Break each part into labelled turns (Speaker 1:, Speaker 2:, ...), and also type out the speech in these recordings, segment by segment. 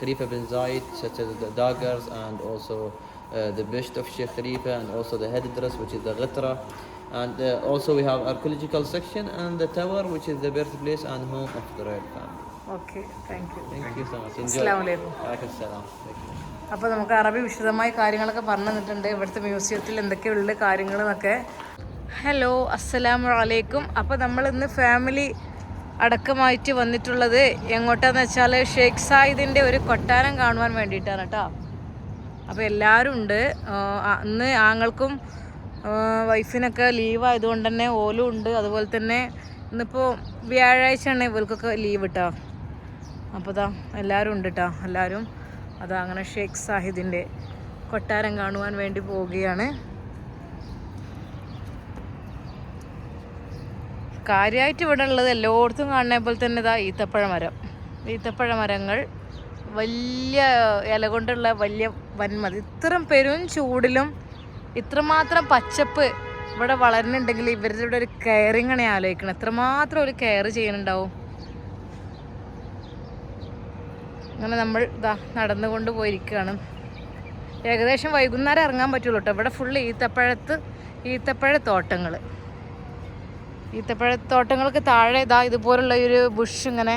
Speaker 1: Khalifa bin Zayed, such as the daggers and also uh, the bust of Sheikh Khalifa and also the headdress, which is the ghitra. And uh, also we have archaeological section and the tower, which is the birthplace and home of the royal family.
Speaker 2: Okay thank you
Speaker 1: Thank you so much. Enjoy.
Speaker 2: അസ്സാം വലൈക്കും
Speaker 1: Alaikum salam. Thank you.
Speaker 2: അപ്പോൾ നമുക്ക് അറബി വിശദമായ കാര്യങ്ങളൊക്കെ പറഞ്ഞു തന്നിട്ടുണ്ട് ഇവിടുത്തെ മ്യൂസിയത്തിൽ എന്തൊക്കെയുള്ള കാര്യങ്ങൾ എന്നൊക്കെ ഹലോ അസ്സലാമു അലൈക്കും അപ്പോൾ നമ്മൾ ഇന്ന് ഫാമിലി അടക്കമായിട്ട് വന്നിട്ടുള്ളത് എങ്ങോട്ടാന്ന് വെച്ചാൽ ഷെയ്ഖ് സായിദിന്റെ ഒരു കൊട്ടാരം കാണുവാൻ വേണ്ടിയിട്ടാണ് കേട്ടോ. അപ്പോൾ എല്ലാവരും ഉണ്ട്. അന്ന് ആങ്ങൾക്കും വൈഫിനൊക്കെ ലീവ് ആയതുകൊണ്ട് തന്നെ ഓലും ഉണ്ട്. അതുപോലെ തന്നെ ഇന്നിപ്പോൾ വ്യാഴാഴ്ചയാണ് ഇവർക്കൊക്കെ ലീവ് ഇട്ടോ അപ്പോൾ ഇതാ എല്ലാവരും ഉണ്ട് കേട്ടോ എല്ലാവരും അതാ അങ്ങനെ ഷെയ്ഖ് സാഹിദിന്റെ കൊട്ടാരം കാണുവാൻ വേണ്ടി പോവുകയാണ്. കാര്യമായിട്ട് ഇവിടെ ഉള്ളത് എല്ലായിടത്തും കാണുന്ന പോലെ തന്നെ ഇതാ ഈത്തപ്പഴ മരം. ഈത്തപ്പഴ മരങ്ങൾ വലിയ ഇല കൊണ്ടുള്ള വലിയ വന്മതി. ഇത്രയും പെരും ചൂടിലും ഇത്രമാത്രം പച്ചപ്പ് ഇവിടെ വളരുന്നുണ്ടെങ്കിൽ ഇവരുടെ ഇവിടെ ഒരു കെയറിങ്ങനെ ആലോചിക്കണം. എത്രമാത്രം ഒരു കെയർ ചെയ്യുന്നുണ്ടാവും. അങ്ങനെ നമ്മൾ ഇതാ നടന്നുകൊണ്ട് പോയിരിക്കുകയാണ്. ഏകദേശം വൈകുന്നേരം ഇറങ്ങാൻ പറ്റുള്ളൂ കേട്ടോ. ഇവിടെ ഫുള്ള് ഈത്തപ്പഴത്ത് ഈത്തപ്പഴ തോട്ടങ്ങൾ ഈത്തപ്പഴ തോട്ടങ്ങൾക്ക് താഴെ ഇതാ ഇതുപോലുള്ള ഒരു ബുഷ് ഇങ്ങനെ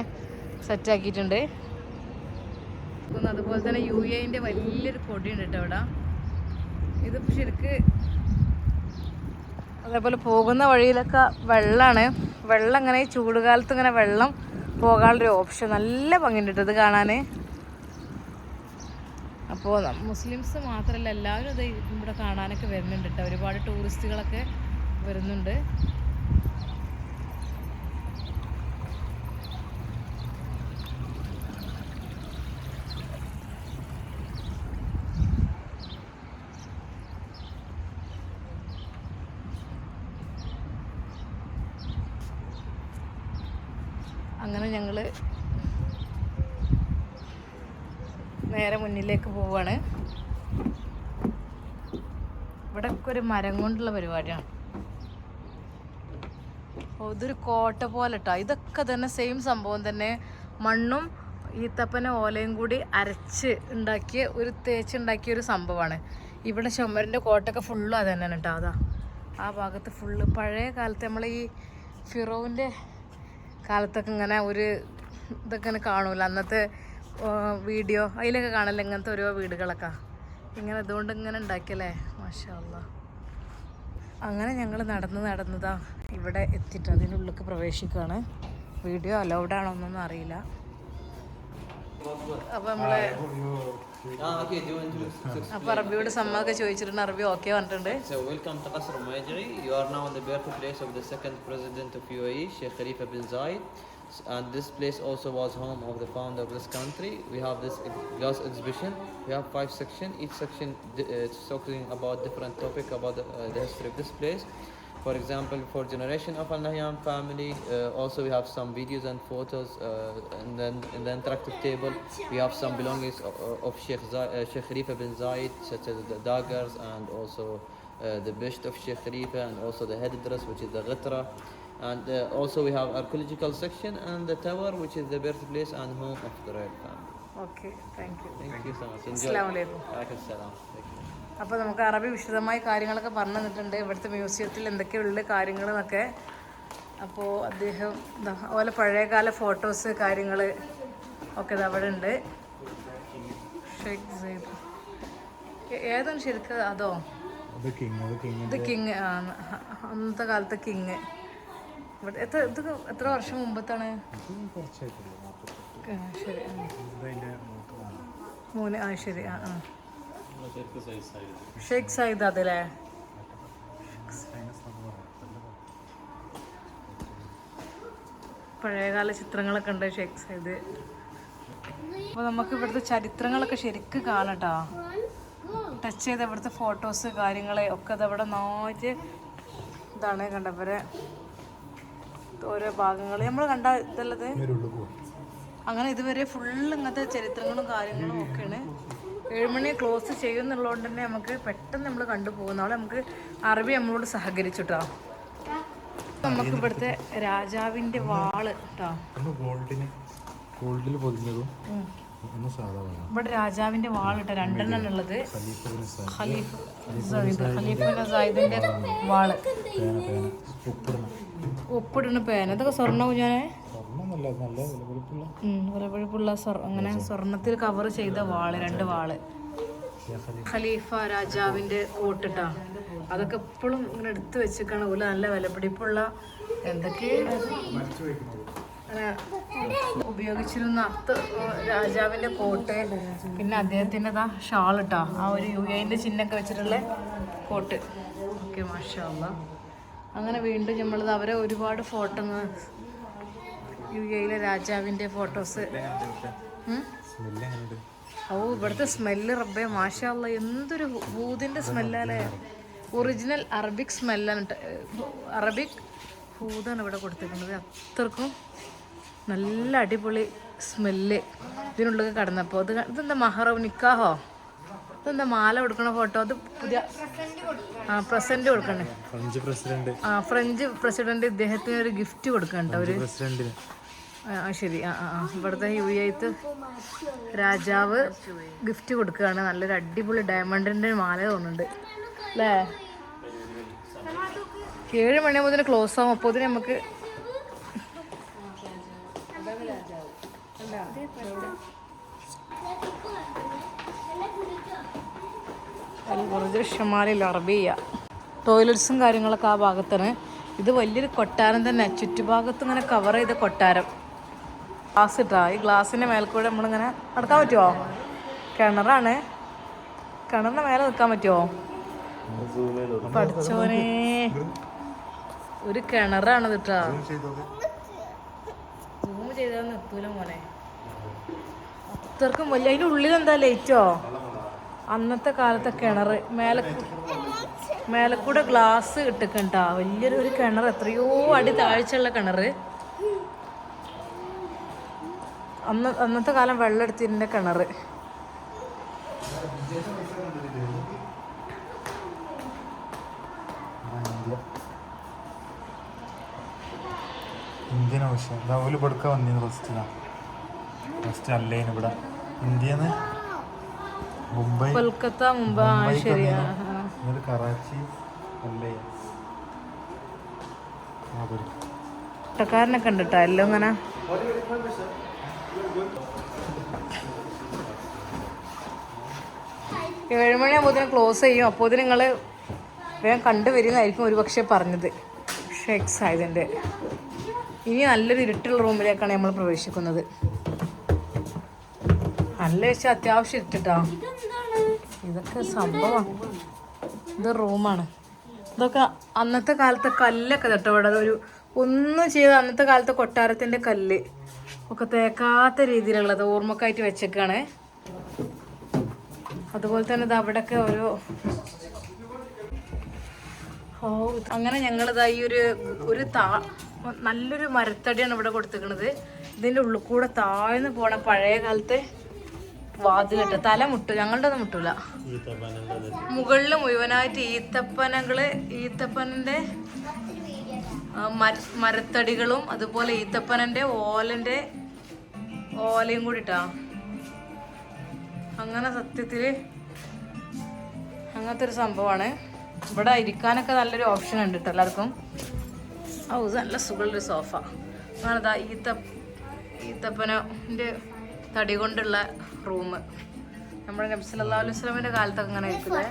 Speaker 2: സെറ്റാക്കിയിട്ടുണ്ട് അതുപോലെ തന്നെ യു എന്റെ വലിയൊരു കൊടിയുണ്ട് കേട്ടോ ഇവിടെ ഇത് ശരിക്ക് അതേപോലെ പോകുന്ന വഴിയിലൊക്കെ വെള്ളമാണ് വെള്ളം ഇങ്ങനെ ചൂട് ചൂടുകാലത്ത് ഇങ്ങനെ വെള്ളം പോകാനുള്ളൊരു ഓപ്ഷൻ നല്ല ഭംഗിയുണ്ട് ഇത് കാണാൻ അപ്പോൾ മുസ്ലിംസ് മാത്രമല്ല എല്ലാവരും ഇത് ഇവിടെ കാണാനൊക്കെ വരുന്നുണ്ട് കേട്ടോ. ഒരുപാട് ടൂറിസ്റ്റുകളൊക്കെ വരുന്നുണ്ട്. അങ്ങനെ ഞങ്ങൾ നേരെ മുന്നിലേക്ക് പോവാണ്. ഇവിടെ ഒരു മരം കൊണ്ടുള്ള പരിപാടിയാണ്. ഇതൊരു കോട്ട പോലെ കേട്ടോ ഇതൊക്കെ തന്നെ സെയിം സംഭവം തന്നെ. മണ്ണും ഈത്തപ്പന ഓലയും കൂടി അരച്ച് ഉണ്ടാക്കിയ ഒരു തേച്ച് ഉണ്ടാക്കിയ ഒരു സംഭവമാണ്. ഇവിടെ ചുമരിന്റെ കോട്ടൊക്കെ ഫുള്ളും അത് തന്നെയാണ് കേട്ടോ അതാ ആ ഭാഗത്ത് ഫുള്ള് പഴയ കാലത്ത് നമ്മൾ ഈ ഫിറോവിന്റെ കാലത്തൊക്കെ ഇങ്ങനെ ഒരു ഇതൊക്കെ കാണൂല. അന്നത്തെ വീഡിയോ അതിലൊക്കെ കാണല്ലോ ഇങ്ങനത്തെ ഓരോ വീടുകളൊക്കെ? ഇങ്ങനെ ഇതുകൊണ്ട് ഇങ്ങനെ ഉണ്ടാക്കിയല്ലേ? മാഷാ അങ്ങനെ ഞങ്ങൾ നടന്ന് നടന്നതാ ഇവിടെ എത്തിയിട്ട് അതിന്റെ ഉള്ളിൽ പ്രവേശിക്കുകയാണ്. വീഡിയോ അലൗഡ് ആണോ എന്നൊന്നും അറിയില്ല. അപ്പൊ അറബിയോട് സമ്മൊക്കെ ചോദിച്ചിട്ടുണ്ട്. അറബി ഓക്കെ പറഞ്ഞിട്ടുണ്ട്.
Speaker 1: And this place also was home of the founder of this country. We have this glass exhibition. We have five sections. Each section uh, is talking about different topic about the, uh, the history of this place. For example, for generation of Al Nahyan family, uh, also we have some videos and photos. Uh, and then in the interactive table, we have some belongings of, of Sheikh, Zay- uh, Sheikh Khalifa bin Zayed, such as the daggers and also uh, the bust of Sheikh Khalifa and also the headdress, which is the ghitra. And uh, also we have archaeological section and the tower, which is the birthplace and home of the royal family.
Speaker 2: Okay thank you
Speaker 1: Thank you so much. Enjoy.
Speaker 2: അസ്സാം വലൈക്കും
Speaker 1: Alaikum salam. Thank you.
Speaker 2: അപ്പോൾ നമുക്ക് അറബി വിശദമായ കാര്യങ്ങളൊക്കെ പറഞ്ഞു തന്നിട്ടുണ്ട് ഇവിടുത്തെ മ്യൂസിയത്തിൽ എന്തൊക്കെയുള്ള കാര്യങ്ങൾ എന്നൊക്കെ അപ്പോൾ അദ്ദേഹം ദാ അതുപോലെ പഴയകാല ഫോട്ടോസ് കാര്യങ്ങൾ ഒക്കെ അവിടെ ഉണ്ട് ഷെയ്ഖ് സെയ്ദ് ഏ- ഏതാണ് ശരിക്കും അതോ
Speaker 3: അത് കിങ് അത് കിങ്
Speaker 2: ഇത് കിങ് ആ അന്നത്തെ കാലത്തെ കിങ് എത്ര വർഷം മുമ്പത്താണ്? മൂന്ന് ആ ശരി ആ ആ. ഷേഖ് സൈദ് അതല്ലേ? പഴയകാല ചിത്രങ്ങളൊക്കെ ഉണ്ട് ഷേഖ് സൈദ് അപ്പോൾ നമുക്ക് ഇവിടുത്തെ ചരിത്രങ്ങളൊക്കെ ശരിക്ക് കാണട്ടോ ടച്ച് ചെയ്ത ഇവിടുത്തെ ഫോട്ടോസ് കാര്യങ്ങളെ ഒക്കെ ഇതവിടെ നോറ്റ് ഇതാണ് കണ്ടവരെ. ഓരോ ഭാഗങ്ങൾ നമ്മൾ കണ്ട ഇതല്ലത്? അങ്ങനെ ഇതുവരെ ഫുള്ള് ഇങ്ങനത്തെ ചരിത്രങ്ങളും കാര്യങ്ങളും ഒക്കെയാണ്. ഏഴുമണി ക്ലോസ് ചെയ്യുന്നുള്ളതുകൊണ്ട് തന്നെ നമുക്ക് പെട്ടെന്ന് നമ്മൾ കണ്ടുപോകുന്ന ആളെ നമുക്ക് അറബി നമ്മളോട് സഹകരിച്ചുട്ടോ? നമുക്ക് ഇവിടുത്തെ രാജാവിന്റെ വാൾ കേട്ടോ
Speaker 3: ഗോൾഡിൽ പൊതിഞ്ഞതും
Speaker 2: ഇവിടെ രാജാവിന്റെ വാളിട്ട രണ്ടെണ്ണം ഉള്ളത്.
Speaker 3: ഖലീഫ്
Speaker 2: ഖലീഫ് വാൾ.
Speaker 3: പേന പേന.
Speaker 2: അതൊക്കെ ഇതൊക്കെ സ്വർണ കുഞ്ഞാനെ
Speaker 3: നല്ല വിലപിടിപ്പുള്ള
Speaker 2: അങ്ങനെ സ്വർണത്തിൽ കവർ ചെയ്ത വാൾ രണ്ട്
Speaker 3: വാൾ. ഖലീഫ
Speaker 2: രാജാവിന്റെ കോട്ടിട്ടാ അതൊക്കെ എപ്പോഴും ഇങ്ങനെ എടുത്തു വെച്ചിരിക്കണ പോലെ നല്ല വിലപിടിപ്പുള്ള എന്തൊക്കെ? ഉപയോഗിച്ചിരുന്ന അത്ത് രാജാവിന്റെ കോട്ട്. പിന്നെ അദ്ദേഹത്തിന്റെതാ ഷാൾ ഇട്ടാ ആ ഒരു യു എന്റെ ചിഹ്നമൊക്കെ വെച്ചിട്ടുള്ള കോട്ട്. ഓക്കെ മാഷാ. അങ്ങനെ വീണ്ടും നമ്മൾ അവരെ ഒരുപാട് ഫോട്ടോ യു എയിലെ രാജാവിന്റെ ഫോട്ടോസ്. ഓ ഇവിടുത്തെ സ്മെല്ല് റബ്ബേ മാഷാല്ല എന്തൊരു ഹൂതിന്റെ സ്മെല്ലല്ലേ? ഒറിജിനൽ അറബിക് സ്മെല്ലാണ്. അറബിക് ഹൂതാണ് ഇവിടെ കൊടുത്തിരിക്കുന്നത്. അത്രക്കും നല്ല അടിപൊളി സ്മെല്ല് ഇതിനുള്ളിൽ കടന്നപ്പോൾ അത് ഇതെന്താ മഹറവ് നിക്കാഹോ? ഇതെന്താ മാല കൊടുക്കണ ഫോട്ടോ അത് പുതിയ ആ പ്രസന്റ് കൊടുക്കണേ
Speaker 3: ഫ്രഞ്ച് പ്രസിഡന്റ്
Speaker 2: ആ ഫ്രഞ്ച് പ്രസിഡന്റ് ഇദ്ദേഹത്തിന് ഒരു ഗിഫ്റ്റ് കൊടുക്കണ്ട ഒരു
Speaker 3: പ്രസിഡന്റിന്
Speaker 2: ആ ശരി. ആ ആ. ഇവിടുത്തെ യു എത്ത് രാജാവ് ഗിഫ്റ്റ് കൊടുക്കുകയാണ്. നല്ലൊരു അടിപൊളി ഡയമണ്ടിന്റെ മാല തോന്നുന്നുണ്ട്. അല്ലേ? ഏഴ് മണിയാകുമ്പോൾ ക്ലോസ് ആവും. അപ്പോൾ നമുക്ക് ഷമാലിൽ അറബിയ ടോയ്ലറ്റ്സും കാര്യങ്ങളൊക്കെ ആ ഭാഗത്താണ്. ഇത് വലിയൊരു കൊട്ടാരം തന്നെ. ചുറ്റുഭാഗത്ത് ഇങ്ങനെ കവർ ചെയ്ത കൊട്ടാരം. ഗ്ലാസ് ഇട്ടാ. ഈ ഗ്ലാസിന്റെ മേൽക്കൂടെ നമ്മളിങ്ങനെ നടക്കാൻ പറ്റുമോ കിണറാണ്. കിണറിന്റെ മേലെ നിൽക്കാൻ പറ്റുമോ പഠിച്ചോനെ ഒരു കിണറാണ് ഇട്ടാ സൂം ചെയ്താൽ നിർത്തൂല മോനെ. അത്രക്കും വലിയ അതിന്റെ ഉള്ളിൽ എന്താ ലൈറ്റോ അന്നത്തെ കാലത്തെ കിണർ. മേലെ മേലക്കൂടെ ഗ്ലാസ് ഇട്ടിക്കണ്ടാ. വലിയൊരു ഒരു കിണർ. എത്രയോ അടി താഴ്ചയുള്ള കിണർ. അന്ന് അന്നത്തെ കാലം വെള്ളം എടുത്തിരുന്ന കിണർ.
Speaker 3: ഇന്ത്യ ഇന്ത്യൻ ഓഷൻ എന്താ ഓൽ കൊടുക്കാൻ വന്നിരുന്നു ഫസ്റ്റ് ഫസ്റ്റ് അല്ലേന് ഇവിടെ? ഇന്ത്യന്ന്? മുംബൈ?
Speaker 2: കൊൽക്കത്ത
Speaker 3: മുംബൈ. എന്നിട്ട് കറാച്ചി അല്ലേ അതൊരു
Speaker 2: ഒട്ടക്കാരനൊക്കെ ഉണ്ട് കേട്ടോ എല്ലാം ഇങ്ങനെ. ഏഴുമണിയാകുമ്പോൾ ക്ലോസ് ചെയ്യും. അപ്പോൾ ഇതിന് നിങ്ങൾ വേഗം കണ്ടുവരുന്നതായിരിക്കും ഒരു പക്ഷേ പറഞ്ഞത്. ഷേക്സ് ആയതിന്റെ ഇനി നല്ലൊരു ഇരുട്ടുള്ള റൂമിലേക്കാണ് നമ്മൾ പ്രവേശിക്കുന്നത്. നല്ല വെച്ചാൽ അത്യാവശ്യം ഇരുട്ടിട്ടാ ഇതൊക്കെ സംഭവമാണ് ഇത് റൂമാണ്. ഇതൊക്കെ അന്നത്തെ കാലത്തെ കല്ലൊക്കെ കേട്ടോ ഇവിടെ. ഒരു ഒന്നും ചെയ്ത അന്നത്തെ കാലത്തെ കൊട്ടാരത്തിന്റെ കല്ല്. ഒക്കെ തേക്കാത്ത രീതിയിലുള്ളത് ഓർമ്മക്കായിട്ട് വെച്ചേക്കാണ്. അതുപോലെ തന്നെ ഇത് അവിടെയൊക്കെ ഓരോ ഓ അങ്ങനെ ഞങ്ങളിതാ ഈ ഒരു ഒരു താ നല്ലൊരു മരത്തടിയാണ് ഇവിടെ കൊടുത്തേക്കണത് ഇതിന്റെ ഉള്ളിൽ കൂടെ താഴ്ന്നു പോണ പഴയ കാലത്തെ വാതിലിട്ട്. തല മുട്ടു ഞങ്ങളുടെ ഒന്നും മുട്ടൂല. മുകളിൽ മുഴുവനായിട്ട് ഈത്തപ്പനകൾ ഈത്തപ്പനന്റെ മരത്തടികളും അതുപോലെ ഈത്തപ്പനന്റെ ഓലന്റെ ഓലയും കൂടി ഇട്ടാ അങ്ങനെ സത്യത്തിൽ അങ്ങനത്തെ ഒരു സംഭവമാണ് ഇവിടെ ഇരിക്കാനൊക്കെ നല്ലൊരു ഓപ്ഷൻ ഉണ്ട് കേട്ടോ എല്ലാവർക്കും. ഓ ഇത് നല്ല സുഖമുള്ളൊരു സോഫ. അങ്ങനെ ഈത്ത ഈത്തപ്പനന്റെ തടി കൊണ്ടുള്ള റൂം നമ്മുടെ നബി സല്ലല്ലാഹു അലൈഹി വസല്ലമയുടെ കാലത്തൊക്കെ അങ്ങനെ ആയിരിക്കില്ലേ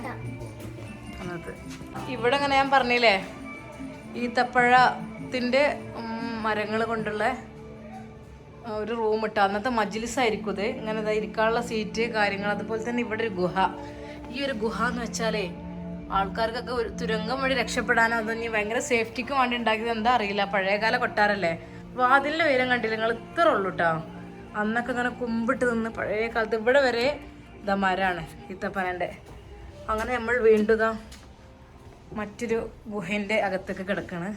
Speaker 2: ഇവിടെ അങ്ങനെ ഞാൻ പറഞ്ഞില്ലേ? തപ്പഴത്തിന്റെ മരങ്ങൾ കൊണ്ടുള്ള ഒരു റൂം ഇട്ട. അന്നത്തെ മജ്ലിസ് ആയിരിക്കും ഇത്. ഇങ്ങനെ ഇരിക്കാനുള്ള സീറ്റ് കാര്യങ്ങൾ. അതുപോലെ തന്നെ ഇവിടെ ഒരു ഗുഹ. ഈ ഒരു ഗുഹ എന്ന് വെച്ചാലേ ആൾക്കാർക്കൊക്കെ ഒരു തുരങ്കം വഴി രക്ഷപ്പെടാനോ അതോ ഇനി ഭയങ്കര സേഫ്റ്റിക്ക് വേണ്ടി ഉണ്ടാക്കിയത് എന്താ അറിയില്ല. പഴയകാല കൊട്ടാരല്ലേ? വാതിലിന്റെ ഉയരം കണ്ടില്ല? നിങ്ങൾ ഇത്ര ഉള്ളൂ കേട്ടോ അന്നൊക്കെ ഇങ്ങനെ കുമ്പിട്ട് നിന്ന് പഴയ കാലത്ത് ഇവിടെ വരെ ഇതാ മരാണ് ഇത്തപ്പനന്റെ അങ്ങനെ നമ്മൾ വീണ്ടും ഇതാ മറ്റൊരു ഗുഹേന്റെ അകത്തൊക്കെ കിടക്കാണ്.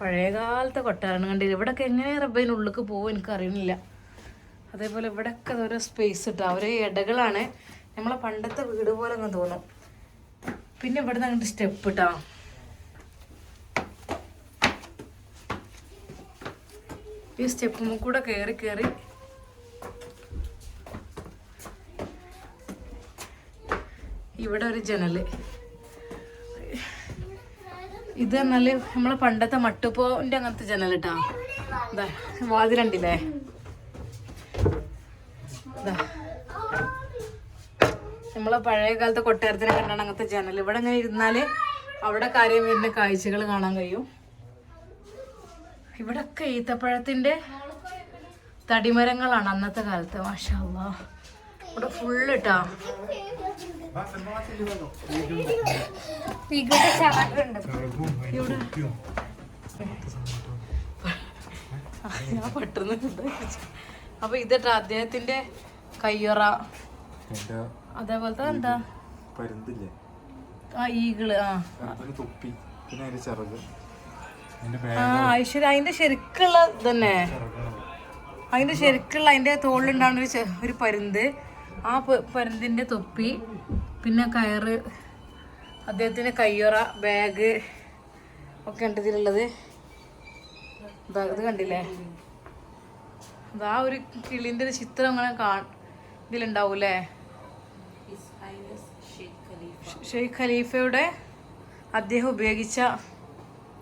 Speaker 2: പഴയകാലത്തെ കൊട്ടാരം കണ്ടില്ല? ഇവിടെയൊക്കെ എങ്ങനെ റബ്ബൈന്റെ ഉള്ളിലേക്ക് പോകും എനിക്കറിയണില്ല. അതേപോലെ ഇവിടെയൊക്കെ ഓരോ സ്പേസ് ഇട്ടാ ഓരോ ഇടകളാണ്. നമ്മളെ പണ്ടത്തെ വീട് പോലെ അങ്ങ് തോന്നും. പിന്നെ ഇവിടെ നിന്ന് അങ്ങോട്ട് സ്റ്റെപ്പ് ഇട്ടാ. ഈ സ്റ്റെപ്പ് കൂടെ കയറി കയറി ഇവിടെ ഒരു ജനൽ. ഇത് എന്നാൽ നമ്മളെ പണ്ടത്തെ മട്ടുപ്പോന്റെ അങ്ങനത്തെ ജനൽ കേട്ടോ ഇതാ നമ്മളെ പഴയ കാലത്തെ കൊട്ടാരത്തിനെ കണ്ടാണ് അങ്ങനത്തെ ജനൽ ഇവിടെ ഇങ്ങനെ ഇരുന്നാൽ അവിടെ കാര്യം വരുന്ന കാഴ്ചകൾ കാണാൻ കഴിയും. ഇവിടൊക്കെ ഈത്തപ്പഴത്തിന്റെ തടിമരങ്ങളാണ് അന്നത്തെ കാലത്ത് മാഷാ. ഇവിടെ ഫുള്ള് ഇട്ടാ. ഞാൻ പെട്ടെന്ന് അപ്പൊ ഇതട്ട അദ്ദേഹത്തിന്റെ കയ്യറ. അതേപോലത്തെ എന്താ?
Speaker 3: പരുന്തില്ലേ?
Speaker 2: ആ ഈകൾ ആ.
Speaker 3: പരുന്തിന് തൊപ്പി പിന്നെ അതിന്റെ ചിറക്.
Speaker 2: ആ ഐശ്വര്യ അതിന്റെ ശരിക്കുള്ള ഇതന്നെ. അതിന്റെ ശരിക്കുള്ള അതിന്റെ തോളിലുണ്ടാവുന്ന ഒരു ഒരു പരുന്ത്. ആ പരുന്തിന്റെ തൊപ്പി. പിന്നെ കയറ്. അദ്ദേഹത്തിന്റെ കയ്യൊറ ബാഗ് ഒക്കെ ഉണ്ട് ഇതിലുള്ളത്. ഇതാ കണ്ടില്ലേ? ആ ഒരു കിളിന്റെ ഒരു ചിത്രം അങ്ങനെ കാ ഇതിലുണ്ടാവൂലേ ഷെയ്ഖ് ഖലീഫയുടെ അദ്ദേഹം ഉപയോഗിച്ച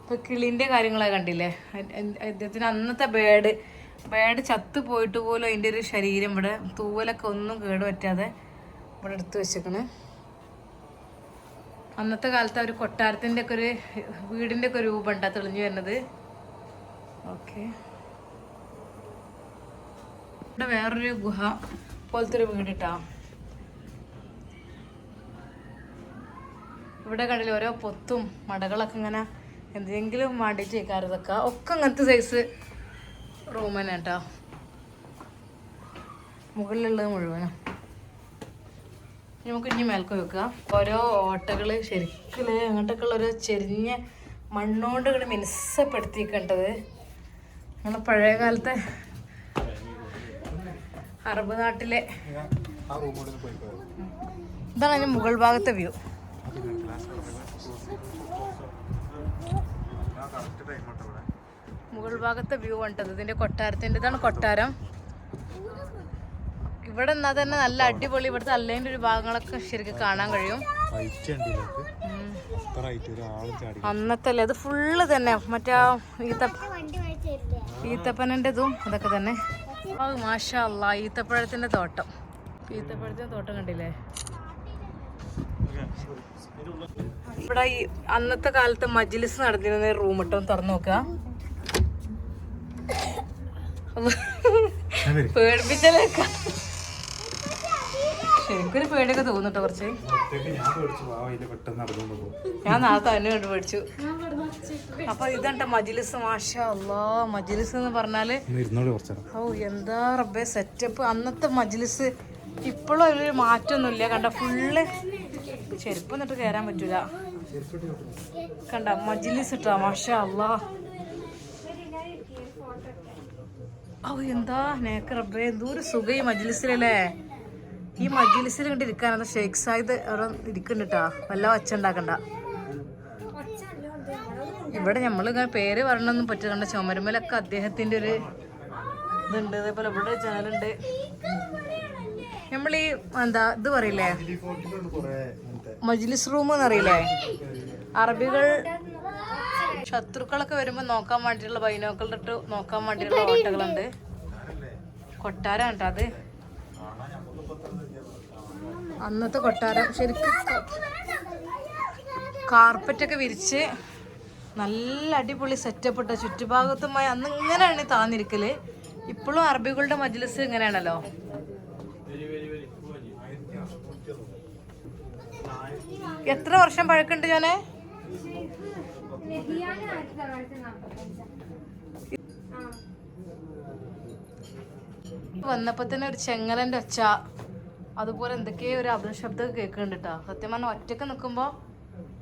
Speaker 2: ഇപ്പൊ കിളിന്റെ കാര്യങ്ങളൊക്കെ കണ്ടില്ലേ? അദ്ദേഹത്തിന് അന്നത്തെ ബേഡ് ബേഡ് ചത്തു പോയിട്ട് പോലും അതിന്റെ ഒരു ശരീരം ഇവിടെ തൂവലൊക്കെ ഒന്നും കേട് പറ്റാതെ ഇവിടെ എടുത്തു വെച്ചേക്കണ്. അന്നത്തെ കാലത്ത് ഒരു കൊട്ടാരത്തിന്റെ ഒക്കെ ഒരു വീടിന്റെ ഒക്കെ രൂപം ഉണ്ടാ തെളിഞ്ഞു വരുന്നത്. ഓക്കെ ഇവിടെ വേറൊരു ഗുഹ പോലത്തെ ഒരു വീട് ഇവിടെ കടയിൽ ഓരോ പൊത്തും മടകളൊക്കെ ഇങ്ങനെ എന്തെങ്കിലും വേണ്ടിയിട്ട് വെക്കാറ് ഒക്കെ ഇങ്ങനത്തെ സൈസ് റൂം കേട്ടോ മുകളിലുള്ളത് മുഴുവനും. നമുക്ക് ഇനി മേൽക്ക് വെക്കാം ഓരോ ഓട്ടകൾ ശരിക്കും അങ്ങോട്ടൊക്കെ ഉള്ള ഓരോ ചെരിഞ്ഞ മണ്ണോണ്ട് ഇങ്ങനെ മിനുസപ്പെടുത്തിക്കേണ്ടത് നമ്മളെ പഴയ കാലത്തെ അറബ് നാട്ടിലെ ഇതാണ് അതിന് മുകൾ ഭാഗത്തെ വ്യൂ. മുകൾ ഭാഗത്തെ വ്യൂ കണ്ടത്. ഇതിന്റെ കൊട്ടാരത്തിന്റെ ഇതാണ് കൊട്ടാരം. ഇവിടെ എന്നാ തന്നെ നല്ല അടിപൊളി ഇവിടുത്തെ അല്ലേന്റെ ഒരു ഭാഗങ്ങളൊക്കെ ശരിക്കും കാണാൻ കഴിയും. അന്നത്തെ അല്ലേ അത് ഫുള്ള് തന്നെ. മറ്റേ ഈത്തപ്പ ഈത്ത ഈത്തപ്പനന്റെ ഇതും അതൊക്കെ തന്നെ. മാഷാ അല്ലാ ഈത്തപ്പഴത്തിന്റെ തോട്ടം. ഈത്തപ്പഴത്തിന്റെ തോട്ടം കണ്ടില്ലേ? ഇവിടെ ഈ അന്നത്തെ കാലത്ത് മജ്ലിസ് നടന്നിരുന്ന റൂം ഇട്ടോ തുറന്നു നോക്കുക പേടിപ്പിച്ചലേക്ക. ശരിക്കൊരു പേടിയൊക്കെ തോന്നുട്ടോ കുറച്ച്.
Speaker 3: ഞാൻ
Speaker 2: നാളത്തെ തന്നെ കണ്ടു പേടിച്ചു. അപ്പൊ ഇതണ്ട മജിലിസ് മാഷാ അല്ലാ മജിലിസ് എന്ന്
Speaker 3: പറഞ്ഞാൽ
Speaker 2: ഓ എന്താ റബ്ബേ സെറ്റപ്പ് അന്നത്തെ മജിലിസ് ഇപ്പോഴും അതിലൊരു മാറ്റമൊന്നുമില്ല കണ്ട ഫുള്ള് ചെരുപ്പ് എന്നിട്ട് കയറാൻ പറ്റൂല. കണ്ട മജിലിസ് ഇട്ടാ മാഷാ അല്ലാ ഓ എന്താ? നേക്ക് റബ്ബേ എന്തോരു സുഖം ഈ മജ്ലിസിലല്ലേ? ഈ മജ്ലിസിൽ കണ്ട് ഇരിക്കാനാണ് ഷെയ്ഖ് സായിദ് അവിടെ ഇരിക്കുന്നുണ്ടാ വല്ല ഒച്ച ഉണ്ടാക്കണ്ട. ഇവിടെ നമ്മൾ ഇങ്ങനെ പേര് പറയണൊന്നും പറ്റില്ല കണ്ട ചുമരുമലൊക്കെ അദ്ദേഹത്തിന്റെ ഒരു ഇതുണ്ട്. അതേപോലെ ഇവിടെ ചാനലുണ്ട് നമ്മൾ എന്താ ഇത് പറയില്ലേ? മജ്ലിസ് റൂം എന്നറിയില്ലേ അറബികൾ ശത്രുക്കളൊക്കെ വരുമ്പോൾ നോക്കാൻ വേണ്ടിയിട്ടുള്ള ബൈനോക്കളിട്ട് നോക്കാൻ വേണ്ടിയിട്ടുള്ള ഓട്ടകളുണ്ട്. കൊട്ടാരാണ് കേട്ടോ അത്. അന്നത്തെ കൊട്ടാരം ശരിക്കും കാർപ്പറ്റൊക്കെ വിരിച്ച് നല്ല അടിപൊളി സെറ്റപ്പ് ഇട്ട ചുറ്റുഭാഗത്തുമായി അന്ന് ഇങ്ങനെയാണ് താന്നിരിക്കൽ. ഇപ്പോഴും അറബികളുടെ മജ്ലിസ് ഇങ്ങനെയാണല്ലോ. എത്ര വർഷം പഴക്കുണ്ട് ഞാൻ? വന്നപ്പോ തന്നെ ഒരു ചെങ്ങലന്റെ ഒച്ച. അതുപോലെ എന്തൊക്കെയോ ഒരു അപശബ്ദം കേൾക്കുന്നുണ്ട് കേട്ടോ സത്യം പറഞ്ഞാൽ ഒറ്റയ്ക്ക് നിൽക്കുമ്പോൾ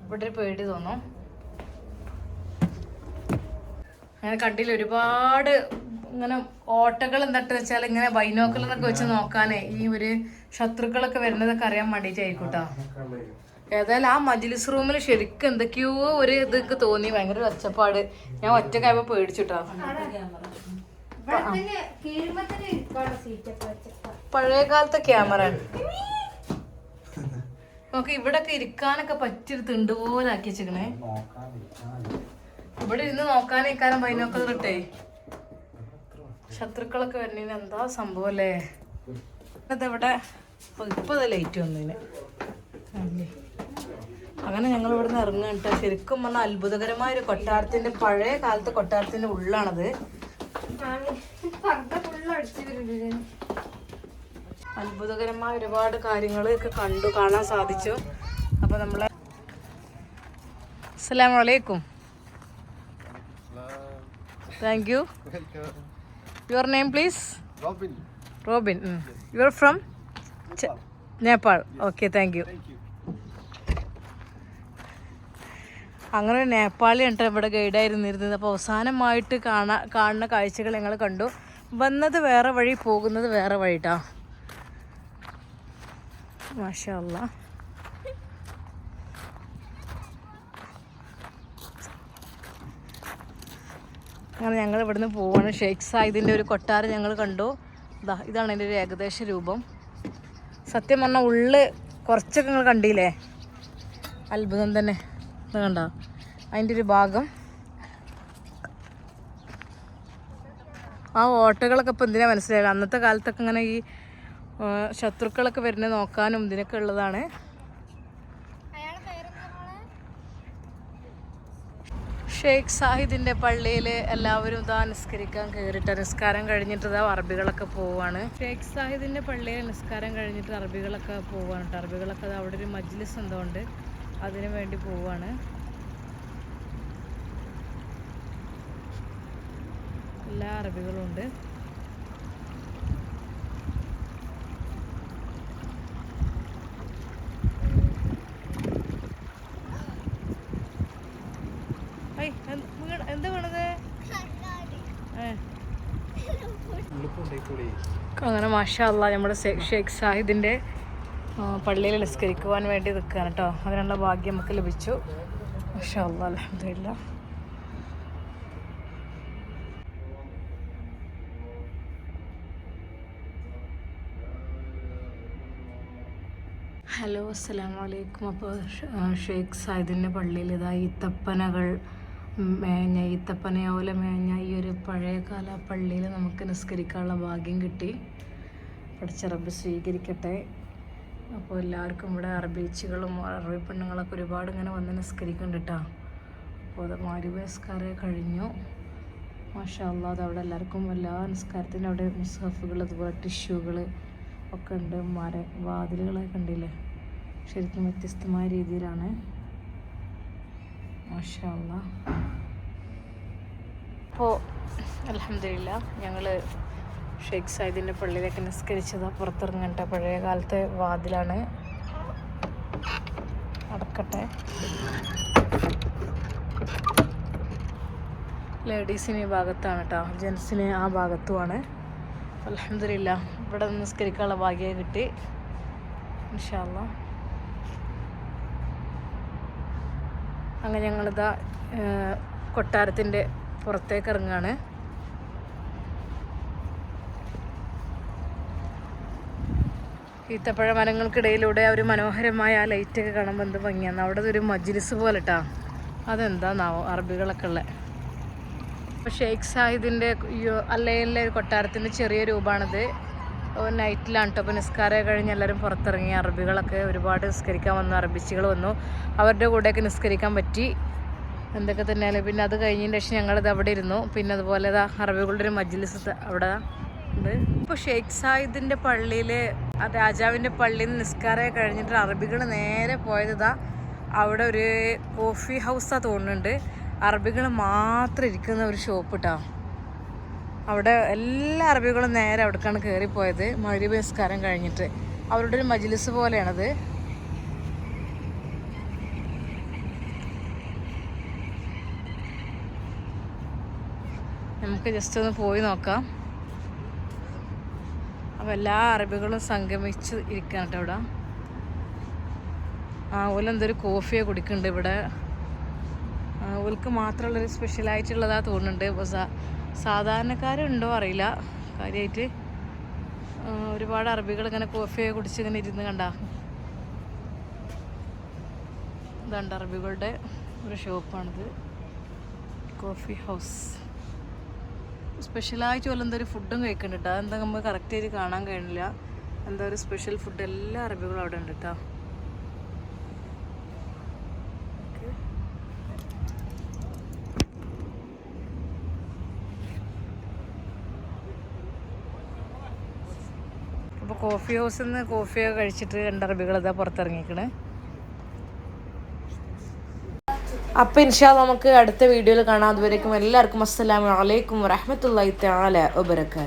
Speaker 2: ഇവിടെ ഒരു പേടി തോന്നും. അങ്ങനെ കണ്ടില്ല ഒരുപാട് ഇങ്ങനെ ഓട്ടകൾ എന്താട്ട് വെച്ചാൽ ഇങ്ങനെ ബൈനോക്കൽ എന്നൊക്കെ വെച്ച് നോക്കാനേ ഈ ഒരു ശത്രുക്കളൊക്കെ വരുന്നതൊക്കെ അറിയാൻ വേണ്ടിയിട്ടായിരിക്കും കേട്ടോ ഏതായാലും ആ മജ്ലിസ് റൂമിൽ ശരിക്കും എന്തൊക്കെയോ ഒരു ഇതൊക്കെ തോന്നി. ഭയങ്കര ഒച്ചപ്പാട്. ഞാൻ ഒറ്റക്കായപ്പോ പേടിച്ചിട്ടാ പഴയ കാലത്തെ ക്യാമറ നമുക്ക് ഇവിടൊക്കെ ഇരിക്കാനൊക്കെ പറ്റിയൊരു തിണ്ട് പോലെ ആക്കി വെച്ചേക്കണേ ഇവിടെ ഇരുന്ന് നോക്കാനേക്കാരം ബൈനോക്കർ ഇട്ടേ ശത്രുക്കളൊക്കെ വരുന്നതിന് എന്താ സംഭവം അല്ലേ? ഇവിടെ ഇപ്പൊ അത് ലൈറ്റ് വന്നതിന്. അങ്ങനെ ഞങ്ങൾ ഇവിടെ നിന്ന് ഇറങ്ങുക കേട്ടോ. ശരിക്കും പറഞ്ഞാൽ അത്ഭുതകരമായ ഒരു കൊട്ടാരത്തിന്റെ പഴയ കാലത്തെ കൊട്ടാരത്തിന്റെ ഉള്ളാണത്. അത്ഭുതകരമായ ഒരുപാട് കാര്യങ്ങൾ ഒക്കെ കണ്ടു കാണാൻ സാധിച്ചു. അപ്പൊ നമ്മളെ അസ്സലാമു അലൈക്കും. Thank you your name please
Speaker 3: Robin.
Speaker 2: Robin. You are from Nepal. Okay thank you അങ്ങനെ ഒരു നേപ്പാളി ഉണ്ട് ഇവിടെ ഗൈഡായിരുന്നിരുന്നത് അപ്പോൾ അവസാനമായിട്ട് കാണാ കാണുന്ന കാഴ്ചകൾ ഞങ്ങൾ കണ്ടു. വന്നത് വേറെ വഴി പോകുന്നത് വേറെ വഴിട്ടാ. മാഷാ അല്ലാ അങ്ങനെ ഞങ്ങൾ ഇവിടുന്ന് പോവാണ്. ഷെയ്ഖ് സായിദിന്റെ ഒരു കൊട്ടാരം ഞങ്ങൾ കണ്ടു. ഇതാ ഇതാണ് എന്റെ ഒരു ഏകദേശ രൂപം. സത്യം പറഞ്ഞാൽ ഉള്ള് കുറച്ചൊക്കെ നിങ്ങൾ കണ്ടില്ലേ? അത്ഭുതം തന്നെ. ഇത് കണ്ടോ? അതിന്റെ ഒരു ഭാഗം. ആ ഓട്ടകളൊക്കെ ഇപ്പം എന്തിനാ മനസ്സിലായില്ല. അന്നത്തെ കാലത്തൊക്കെ ഇങ്ങനെ ഈ ശത്രുക്കളൊക്കെ വരുന്നത് നോക്കാനും ഇതിനൊക്കെ ഉള്ളതാണ്. ഷെയ്ഖ് സാഹിദിന്റെ പള്ളിയിൽ എല്ലാവരും ഇതാ നിസ്കരിക്കാൻ കയറിയിട്ട് നിസ്കാരം കഴിഞ്ഞിട്ട് ഇതാ അറബികളൊക്കെ പോവാണ്. ഷെയ്ഖ് സാഹിദിന്റെ പള്ളിയിൽ നിസ്കാരം കഴിഞ്ഞിട്ട് അറബികളൊക്കെ പോവാണ് കേട്ടോ അറബികളൊക്കെ ദാ അവിടെ ഒരു മജ്ലിസ് എന്തുകൊണ്ട് അതിനു വേണ്ടി പോവാണ്. എല്ലാ അറബികളും ഉണ്ട് ഐ, എന്ത് വീണ- എന്താ വീണത് ഏ അങ്ങനെ മാഷാ അല്ലാ നമ്മുടെ ഷെയ്ഖ് സാഹിദിന്റെ പള്ളിയിൽ നിസ്കരിക്കുവാൻ വേണ്ടി നിൽക്കുകയാണ് കേട്ടോ അതിനുള്ള ഭാഗ്യം നമുക്ക് ലഭിച്ചു. മാഷാ അല്ലാ അലഹമില്ല ഹലോ അസ്സാം വലൈക്കും അപ്പോൾ ഷെയ്ഖ് സായിദിന്റെ പള്ളിയിൽ ഇതാ ഈത്തപ്പനകൾ മേഞ്ഞ ഈത്തപ്പനയോലെ മേഞ്ഞ ഈ ഒരു പഴയകാല പള്ളിയിൽ നമുക്ക് നിസ്കരിക്കാനുള്ള ഭാഗ്യം കിട്ടി. പഠിച്ചറബ് സ്വീകരിക്കട്ടെ. അപ്പോൾ എല്ലാവർക്കും ഇവിടെ അറബീച്ചുകളും അറബി പെണ്ണുങ്ങളൊക്കെ ഒരുപാട് ഇങ്ങനെ വന്ന് നിസ്കരിക്കുന്നുണ്ട് കേട്ടോ. അപ്പോൾ അത് മാരിബ് നിസ്കാരം കഴിഞ്ഞു. മാഷാ അത് അവിടെ എല്ലാവർക്കും എല്ലാ നിസ്കാരത്തിനും അവിടെ മുസ്ഹഫുകൾ അതുപോലെ ടിഷ്യൂകൾ ഒക്കെ ഉണ്ട്. മര വാതിലുകളൊക്കെ ഉണ്ടല്ലേ ശരിക്കും വ്യത്യസ്തമായ രീതിയിലാണ്. മാഷാ അല്ലാ അപ്പോൾ അലഹമില്ല ഞങ്ങൾ ഷെയ്ഖ് സൈദിന്റെ പള്ളിയിലേക്ക് നിസ്കരിച്ചത്. പുറത്തിറങ്ങേണ്ട പഴയ കാലത്തെ വാതിലാണ്. അടക്കട്ടെ ലേഡീസിന് ഈ ഭാഗത്താണ് കേട്ടോ ജെൻസിന് ആ ഭാഗത്തുമാണ്. അലഹമില്ല ഇവിടെ നിസ്കരിക്കാനുള്ള ഭാഗ്യം കിട്ടി. ഇൻഷാല്ല അങ്ങനെ ഞങ്ങളിതാ കൊട്ടാരത്തിന്റെ പുറത്തേക്ക് ഇറങ്ങുകയാണ് ഈത്തപ്പഴ മരങ്ങൾക്കിടയിലൂടെ ഒരു മനോഹരമായ ആ ലൈറ്റൊക്കെ കാണുമ്പോൾ എന്ത് ഭംഗിയാണ് അവിടെ ഒരു മജ്ലിസ് പോലെ കേട്ടോ അതെന്താന്നാവോ അറബികളൊക്കെ ഉള്ളത് അപ്പോൾ ഷെയ്ഖ് സാഹിദിന്റെ അല്ലയിലെ കൊട്ടാരത്തിന്റെ ചെറിയ രൂപമാണിത് നൈറ്റിലാണ് കേട്ടോ അപ്പോൾ നിസ്കാരം കഴിഞ്ഞ് എല്ലാവരും പുറത്തിറങ്ങി. അറബികളൊക്കെ ഒരുപാട് നിസ്കരിക്കാൻ വന്നു. അറബിച്ചുകൾ വന്നു. അവരുടെ കൂടെയൊക്കെ നിസ്കരിക്കാൻ പറ്റി. എന്തൊക്കെ തന്നെയാലും. പിന്നെ അത് കഴിഞ്ഞതിന് ശേഷം ഞങ്ങളിത് അവിടെ ഇരുന്നു. പിന്നെ അതുപോലെ ഇതാ അറബികളുടെ ഒരു മജ്ലിസ് അവിടെ ഉണ്ട്. ഇപ്പോൾ ഷെയ്ഖ് സായിദിന്റെ പള്ളിയിൽ രാജാവിന്റെ പള്ളിയിൽ നിന്ന് നിസ്കാരം കഴിഞ്ഞിട്ട് അറബികൾ നേരെ പോയത് ഇതാ അവിടെ ഒരു കോഫി ഹൗസാണ് തോന്നുന്നുണ്ട്. അറബികൾ മാത്രം ഇരിക്കുന്ന ഒരു ഷോപ്പ് കേട്ടോ അവിടെ എല്ലാ അറബികളും നേരെ അവിടേക്കാണ് കയറിപ്പോയത് മഴ നിസ്കാരം കഴിഞ്ഞിട്ട്. അവരുടെ ഒരു മജിലിസ് പോലെയാണത്. നമുക്ക് ജസ്റ്റ് ഒന്ന് പോയി നോക്കാം. അപ്പോൾ എല്ലാ അറബികളും സംഗമിച്ച് ഇരിക്കാൻ കേട്ടോ ഇവിടെ. ആ ഓലെ എന്തൊരു കോഫിയെ കുടിക്കുന്നുണ്ട് ഇവിടെ. ഓൽക്ക് മാത്രമുള്ളൊരു സ്പെഷ്യലായിട്ടുള്ളതാ തോന്നുന്നുണ്ട്. സാധാരണക്കാരുണ്ടോ അറിയില്ല. കാര്യമായിട്ട് ഒരുപാട് അറബികൾ ഇങ്ങനെ കോഫിയൊക്കെ കുടിച്ച് ഇങ്ങനെ ഇരുന്ന് കണ്ട. ഇതാണ്ട് അറബികളുടെ ഒരു ഷോപ്പാണിത് കോഫി ഹൗസ് സ്പെഷ്യലായിട്ട് പോലെ എന്തൊരു ഫുഡും കഴിക്കുന്നുണ്ട് കേട്ടോ അതെന്താ നമുക്ക് കറക്റ്റ് ആയിട്ട് കാണാൻ കഴിയുന്നില്ല എന്താ ഒരു സ്പെഷ്യൽ ഫുഡ് എല്ലാ അറബികളും അവിടെ ഉണ്ട് കേട്ടോ കോഫി ഹൗസിൽ നിന്ന് കോഫിയൊക്കെ കഴിച്ചിട്ട് രണ്ട് ഇതാ പുറത്തിറങ്ങിക്കണ്. അപ്പം ഇൻഷാ നമുക്ക് അടുത്ത വീഡിയോയിൽ കാണാം. അതുവരേക്കും എല്ലാവർക്കും അസ്സലാമു അലൈക്കും വറഹ്മത്തുള്ളാഹി തആല വബറകാതുഹു